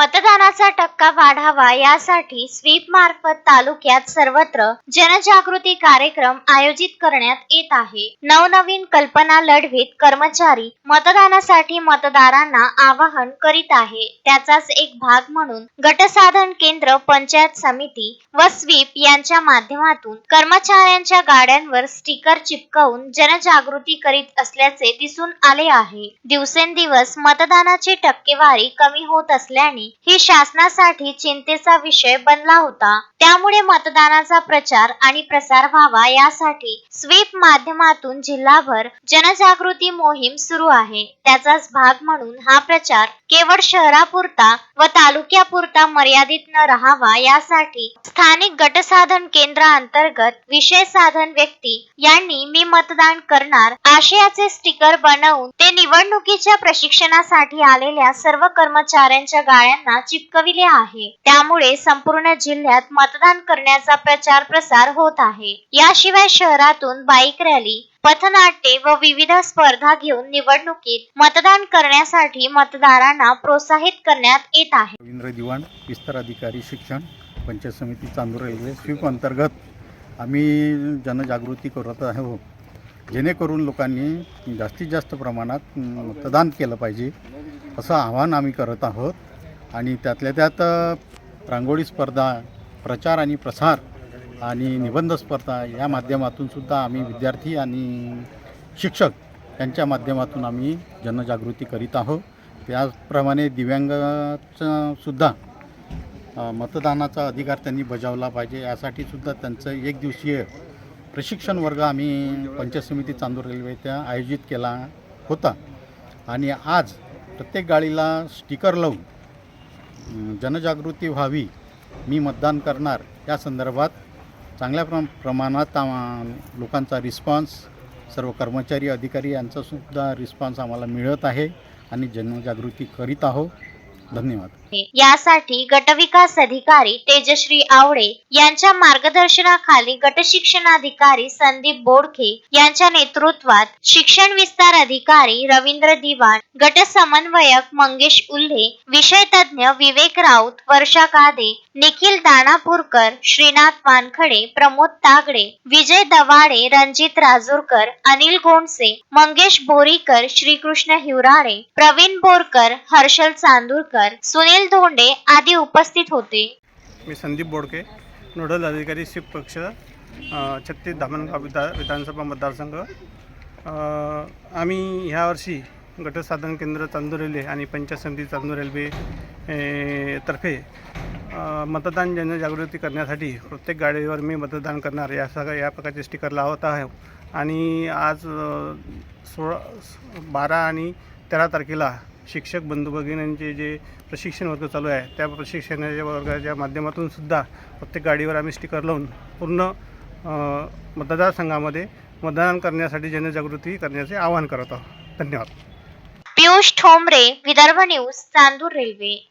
मतदानाचा टक्का वाढावा यासाठी स्वीप मार्फत तालुक्यात सर्वत्र जनजागृती कार्यक्रम आयोजित करण्यात येत आहे. नवनवीन कल्पना लढवीत कर्मचारी मतदानासाठी मतदारांना आवाहन करीत आहे. त्याचाच एक भाग म्हणून गटसाधन केंद्र पंचायत समिती व स्वीप यांच्या माध्यमातून कर्मचाऱ्यांच्या गाड्यांवर स्टिकर चिपकवून जनजागृती करीत असल्याचे दिसून आले आहे. दिवसेंदिवस मतदानाची टक्केवारी कमी होत असल्याने ही शासनासाठी चिंतेचा विषय बनला होता. त्यामुळे मतदानाचा प्रचार आणि प्रसार व्हावा यासाठी स्वीप माध्यमातून जिल्हाभर जनजागृती मोहीम सुरू आहे. त्याचाच भाग म्हणून हा प्रचार केवळ शहरापुरता व तालुक्यापुरता मर्यादित न राहावा यासाठी स्थानिक गटसाधन केंद्रांतर्गत विषय साधन व्यक्ती यांनी मी मतदान करणार आशयाचे स्टिकर बनवून ते निवडणुकीच्या प्रशिक्षणासाठी आलेल्या सर्व कर्मचाऱ्यांच्या गाळ्या यांना चिपकविले आहे. त्यामुळे संपूर्ण जिल्ह्यात मतदान करण्याचा प्रचार प्रसार होत आहे. याशिवाय शहरातून बाईक रॅली पथनाट्ये व विविध स्पर्धा घेऊन निवडणुकीत मतदान करण्यासाठी मतदारांना प्रोत्साहित करण्यात येत आहे. रवींद्र दिवाण विस्तार अधिकारी शिक्षण पंचायत समिती चांदूर रेल्वे स्वीप अंतर्गत आम्ही जनजागृती करत आहोत हो. जेणेकरून लोकांनी जास्तीत जास्त प्रमाणात मतदान केलं पाहिजे. असं आवाहन आम्ही करत आहोत. आणि त्यातल्या त्यात रांगोळी स्पर्धा प्रचार आणि प्रसार आणि निबंध स्पर्धा या माध्यमातून सुद्धा आम्ही विद्यार्थी आणि शिक्षक यांच्या माध्यमातून आम्ही जनजागृती करीत आहोत. त्याचप्रमाणे सुद्धा मतदानाचा अधिकार त्यांनी बजावला पाहिजे. यासाठी सुद्धा त्यांचं एक दिवसीय प्रशिक्षण वर्ग आम्ही पंचायत समिती चांदूर रेल्वे त्या आयोजित केला होता. आणि आज प्रत्येक गाडीला स्टिकर लावून जनजागृती व्हावी मी मतदान करणार या संदर्भात चांगल्या प्र प्रमाणात आम्हा- लोकांचा रिस्पॉन्स सर्व कर्मचारी अधिकारी यांचासुद्धा रिस्पॉन्स आम्हाला मिळत आहे आणि जनजागृती करीत आहोत. धन्यवाद. यासाठी गटविकास अधिकारी तेजश्री आवडे यांच्या मार्गदर्शनाखाली गटशिक्षणाधिकारी संदीप बोडखे यांच्या नेतृत्वात शिक्षण विस्तार अधिकारी रवींद्र दिवाण गट समन्वयक मंगेश उल्हे विषय तज्ञ विवेक राऊत वर्षा कादे निखिल दानापूरकर श्रीनाथ वानखडे प्रमोद तागडे विजय दवाडे रणजित राजूरकर अनिल गोंडसे मंगेश बोरीकर श्रीकृष्ण हिवराळे प्रवीण बोरकर हर्षल चांदूरकर सुनील धोंडे आदी उपस्थित होते. मी संदीप बोडके नोडल अधिकारी शिप पक्ष छत्तीस धामणगाव विधा विधानसभा मतदारसंघ. आम्ही ह्यावर्षी गटसाधन केंद्र चांदूर रेल्वे आणि पंचायत समिती चांदूर रेल्वे तर्फे मतदान जनजागृती करण्यासाठी प्रत्येक गाडीवर मी मतदान करणार या सगळ्या या प्रकारचे स्टिकर लावत आहे. आणि आज सोळा बारा आणि तेरा तारखेला शिक्षक बंधू भगिनींचे जे प्रशिक्षण वर्ग चालू आहे त्या प्रशिक्षणाच्या वर्गाच्या माध्यमातून सुद्धा प्रत्येक गाडीवर आम्ही स्टिकर लावून पूर्ण मतदारसंघामध्ये मतदान करण्यासाठी जनजागृती करण्याचे आवाहन करत आहोत. धन्यवाद. Piyush Thombare Vidarbha news Chandur Railway.